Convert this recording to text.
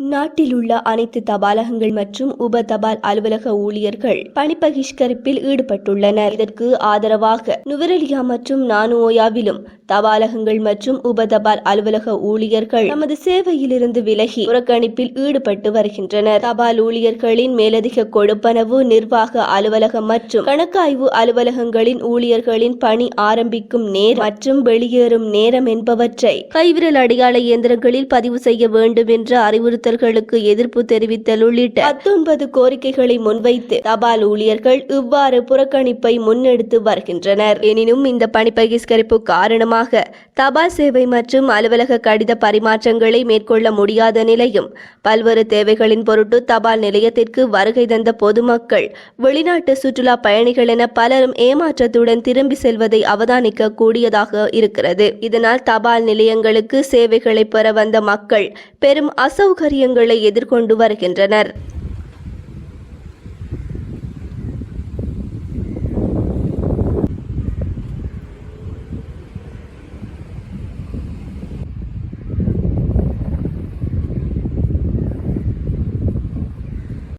நாட்டில் உள்ள அனைத்து தபாலகங்கள் மற்றும் உப தபால் அலுவலக ஊழியர்கள் பணிப்பகிஷ்கரிப்பில் ஈடுபட்டுள்ளனர். இதற்கு ஆதரவாக நுவரெலியா மற்றும் நானுஓயாவிலும் தபாலகங்கள் மற்றும் உபதபால் அலுவலக ஊழியர்கள் தமது சேவையிலிருந்து விலகி புறக்கணிப்பில் ஈடுபட்டு வருகின்றனர். தபால் ஊழியர்களின் மேலதிக கொடுப்பனவு நிர்வாக அலுவலகம் மற்றும் கணக்காய்வு அலுவலகங்களின் ஊழியர்களின் பணி ஆரம்பிக்கும் நேரம் மற்றும் வெளியேறும் நேரம் என்பவற்றை கைவிரல் அடையாள இயந்திரங்களில் பதிவு செய்ய வேண்டும் என்ற அறிவுறுத்தல்களுக்கு எதிர்ப்பு தெரிவித்தல் உள்ளிட்ட பத்தொன்பது கோரிக்கைகளை முன்வைத்து தபால் ஊழியர்கள் இவ்வாறு புறக்கணிப்பை முன்னெடுத்து வருகின்றனர். எனினும் இந்த பணி பகிஷ்கரிப்பு காரணமாக தபால் சேவை மற்றும் அலுவலக கடித பரிமாற்றங்களை மேற்கொள்ள முடியாத நிலையும். பல்வேறு தேவைகளின் பொருட்டு தபால் நிலையத்திற்கு வருகை தந்த பொதுமக்கள் வெளிநாட்டு சுற்றுலா பயணிகள் என பலரும் ஏமாற்றத்துடன் திரும்பி செல்வதை அவதானிக்க கூடியதாக இருக்கிறது. இதனால் தபால் நிலையங்களுக்கு சேவைகளை பெற வந்த மக்கள் பெரும் அசௌகரியங்களை எதிர்கொண்டு வருகின்றனர்.